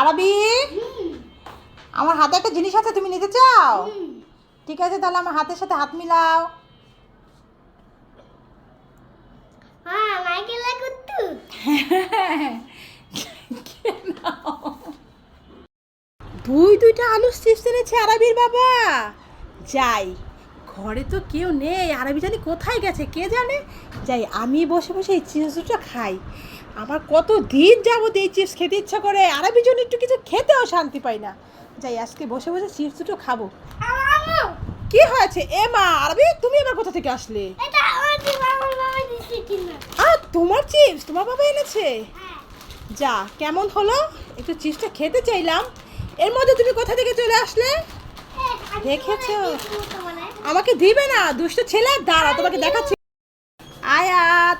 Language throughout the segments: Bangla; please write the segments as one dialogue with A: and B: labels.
A: আরবি? আমার হাতে একটা জিনিস আছে তুমি নিতে চাও? ঠিক আছে তাহলে আমার হাতের সাথে হাত মিলাও।
B: হ্যাঁ
A: দুই দুইটা আলু চিপস এনেছে আরবির বাবা। যাই। ঘরে তো কেউ নেই আরবি জানি কোথায় গেছে কে জানে? যাই আমি বসে বসে এই চিপস দুটো খাই। আমার কত দিন যাব এই চিপস খেতে ইচ্ছা করে আরবি জন্য একটু কিছু খেতেও শান্তি পাই না। যাই আজকে বসে বসে চিপস দুটো খাব। কি হয়েছে? এ মা আরবি তুমি আবার কোথা থেকে আসলে?
B: আমার
A: আর তোমার চিপস? তোমার বাবা এনেছে?
B: হ্যাঁ
A: যা কেমন হলো? একটু চিপসটা খেতে চাইলাম। এর মধ্যে তুমি কোথা থেকে চলে আসলে? দেখেছ? আমাকে দিবে না দুষ্ট ছেলে দাঁড়া তোমাকে দেখাচ্ছি। আয়াত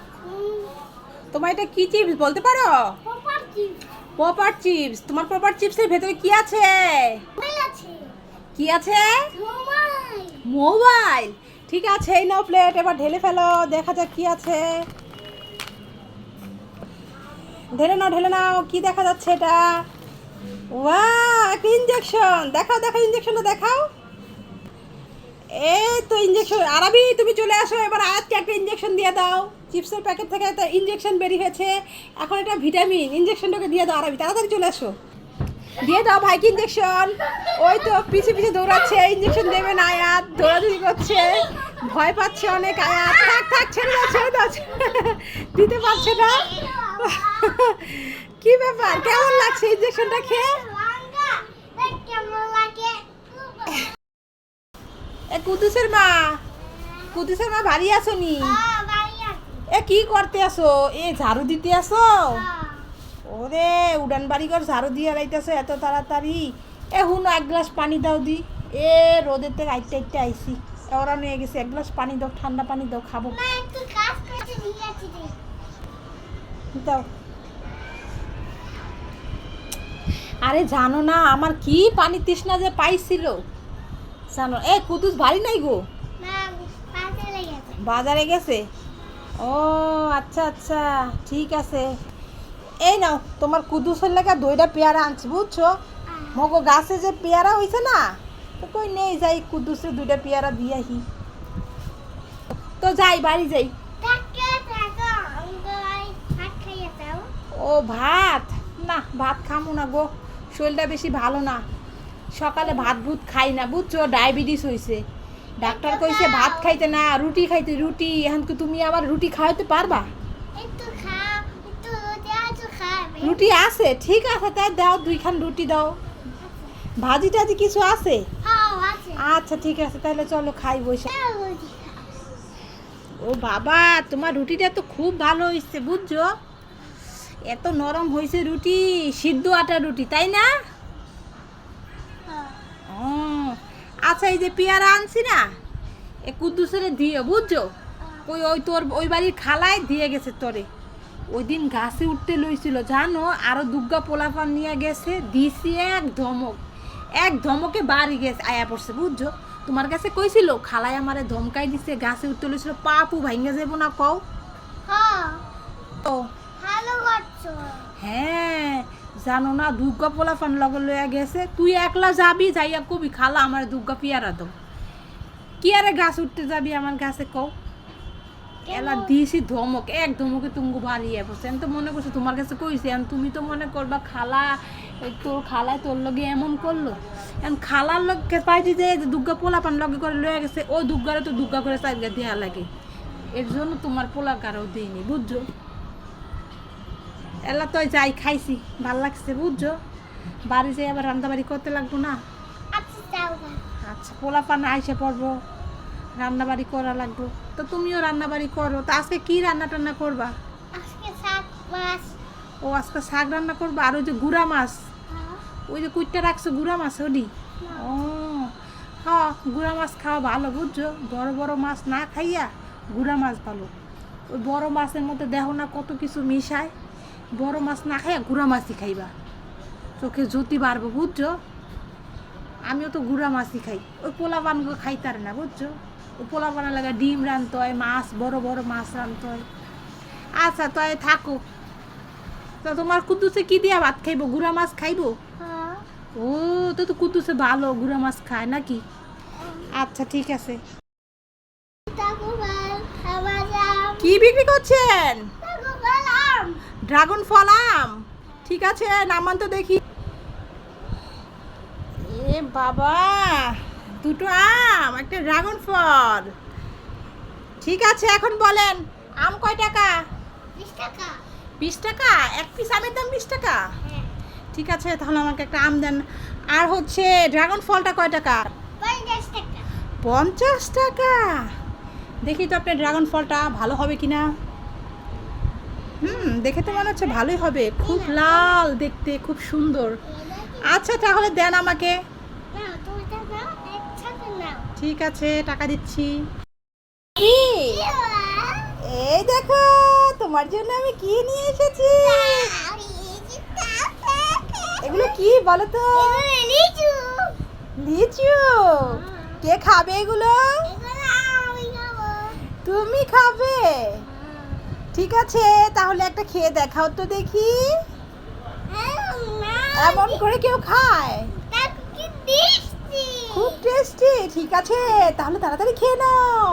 A: তোমার এটা কি চিপস বলতে পারো? পপার চিপস তোমার পপার চিপসের ভেতরে কি আছে? কি আছে? মোবাইল ঠিক আছে এই নাও প্লেট এবার ঢেলে ফেলো দেখা যাক কি আছে। ঢেলে নাও ঢেলে নাও কি দেখা যাচ্ছে এটা? ওয়া একটা ইঞ্জেকশন দেখাও দেখাও ইঞ্জেকশনটা দেখাও। এই তো ইঞ্জেকশন আরবি, তুমি চলে আসো, এবার আজকে একটা ইঞ্জেকশন দিয়ে দাও। চিপসের প্যাকেট থেকে একটা ইঞ্জেকশন বেরিয়ে হয়েছে এখন এটা ভিটামিন ইঞ্জেকশনটাকে দিয়ে দাও আরবি, তাড়াতাড়ি চলে আসো। দিয়ে দাও ভাইকে ইঞ্জেকশন ওই তো পিছে পিছে দৌড়াচ্ছে ইঞ্জেকশন দেবে না আয়াত, দৌড়াদৌড়ি করছে। ভয় পাচ্ছে অনেক আয়াত। থাক থাক, ছেড়ে দাও ছেড়ে দাও। দিতে পারছে না। কি ব্যাপার? কেমন লাগছে ইঞ্জেকশনটা খেয়ে? এ কুদুসের মা কুদুসের মা ভারী আসো নি। এ কি করতে আসো? এ ঝাড়ু দিতে আসো। ওরে উড়ান বাড়ি ঘর ঝাড়ু দিয়ে রাইতেছে এত তাড়াতাড়ি। এ হুন এক গ্লাস পানি দাও দি। এ রোদের থেকে আইতে আইতে আইসি ওরা নিয়ে গেছে এক গ্লাস পানি দাও ঠান্ডা পানি দাও খাব। দাও। আরে জানো না আমার কি পানি তৃষ্ণা যে পাইছিল? জানো এ কুদুস ভারী নাই গো। বাজারে গেছে। ও আচ্ছা আচ্ছা ঠিক আছে। এই নাও তোমার কুদুসের লেগা দইটা পেয়ারা আনছি বুঝছ? মগো গাছে যে পেয়ারা হয়েছে না তো কই নেই যাই কুদুসে দুইটা পেয়ারা দিয়ে আহি। তো যাই বাড়ি যাই। ও ভাত? না ভাত খামো না গো শরীরটা বেশি ভালো না। সকালে ভাত ভুত খাই না বুঝছ? ডায়াবেটিস হয়েছে ডাক্তার কইছে ভাত খাইতে না রুটি খাইতে রুটি এখন কি তুমি আবার রুটি খাওয়াতে পারবা?
B: রুটি আছে খাবে।
A: রুটি আছে ঠিক আছে তাই দাও দুইখান রুটি দাও। ভাজি টাজি কিছু আছে?
B: হ্যাঁ, আছে।
A: আচ্ছা ঠিক আছে তাহলে চলো খাই বসে। ও বাবা তোমার রুটিটা তো খুব ভালো হয়েছে বুঝছ? এত নরম হয়েছে রুটি সিদ্ধ আটা রুটি তাই না? আচ্ছা এই যে পেয়ারা আনছি না এ কুদ্দুসের দিয়ে বুঝছ? ওই ওই তোর ওই বাড়ির খালায় দিয়ে গেছে তোরে। ওই দিন গাছে উঠতে লইছিল জানো? আরও দুর্গা পোলাপান নিয়ে গেছে দিছি এক ধমক। এক ধমকে বাড়ি গেছে আয়া পড়ছে বুঝছ? তোমার কাছে কইছিল খালায় আমারে ধমকাই দিছে গাছে উঠতে লইছিল পাপু ভাঙ্গে যাব না কও?
B: হ্যাঁ,
A: হ্যাঁ জানো না দুর্গা পোলাপান লগে লইয়া গেছে। তুই একলা যাবি যাইয়া কবি খালা আমার দুর্গা পিয়ারা দাও। কি আরে গাছ উঠতে যাবি আমার গাছে কও? এলা দিছি ধমক এক ধমকে তুমি বাড়িয়ে বসে। আমি তো মনে করছি তোমার কাছে কইছি এখন তুমি তো মনে করবা খালা তোর খালায় তোর লগে এমন করল। এখন খালার লগে পাইছি যে দুর্গা পোলা পান লগে করে লয়ে গেছে ও দুর্গারে তো দুর্গা করে চাইলে দেয়া লাগে। এর জন্য তোমার পোলা কারও দিইনি বুঝছ? এলা তো যাই খাইছি ভালো লাগছে বুঝছ? বাড়ি যাই আবার রান্নাবাড়ি করতে লাগবো না?
B: আচ্ছা,
A: আচ্ছা পোলা পান আইসে পড়ব রান্নাবাড়ি করা লাগবো। তো তুমিও রান্না রান্নাবাড়ি করো তো আজকে কি রান্না টান্না করবা?
B: শাক মাছ।
A: ও আজকে শাক রান্না করবা আর ওই যে গুড়া মাছ।
B: হ্যাঁ,
A: ওই যে কুইটটা রাখছো গুড়া মাছ ওডি ও হ্যাঁ গুড়া মাছ খাওয়া ভালো বুঝছ? বড় বড় মাছ না খাইয়া গুড়া মাছ ভালো। ওই বড় মাছের মধ্যে দেখো না কত কিছু মিশায়? বড় মাছ না খাইয়া গুড়া মাছই খাইবা। চোখে জ্যোতি বাড়বো বুঝছ? আমিও তো গুড়া মাছই খাই। ওই পোলা পানগুলো খাইতারে না বুঝছ? ওই পোলা পানা লাগা ডিম রানতে হয় মাছ বড় বড় মাছ রানতে হয়। আচ্ছা তাই থাকো। তা তোমার কুদ্দুসে কি দিয়া ভাত খাইবো? গুড়া মাছ খাইবো? ও তো তো কুদ্দুসে ভালো গুড়া মাছ খায় নাকি? আচ্ছা ঠিক আছে। কি বিক্রি করছেন? ড্রাগন ফল আম। ঠিক আছে নামান তো দেখি। এ বাবা দুটো আম একটা ড্রাগন ফল। ঠিক আছে এখন বলেন আম কয় টাকা?
B: বিশ টাকা।
A: বিশ টাকা? এক পিস আমের দাম বিশ টাকা?
B: হ্যাঁ।
A: ঠিক আছে তাহলে আমাকে একটা আম দেন। আর হচ্ছে ড্রাগন ফলটা কয় টাকা?
B: পঞ্চাশ টাকা।
A: পঞ্চাশ টাকা? দেখি তো আপনার ড্রাগন ফলটা ভালো হবে কি না হুম দেখে তো মনে হচ্ছে ভালোই হবে। খুব লাল দেখতে খুব সুন্দর। আচ্ছা তাহলে দেন আমাকে। ঠিক আছে টাকা দিচ্ছি। এই দেখো তোমার জন্য আমি কি নিয়ে এসেছি? এগুলো কি বলো তো? লিচু। কে খাবে এগুলো? তুমি খাবে? ঠিক আছে তাহলে একটা খেয়ে দেখাও তো দেখি। এমন করে কেউ খায়? খুব টেস্টি। ঠিক আছে তাহলে তাড়াতাড়ি খেয়ে নাও।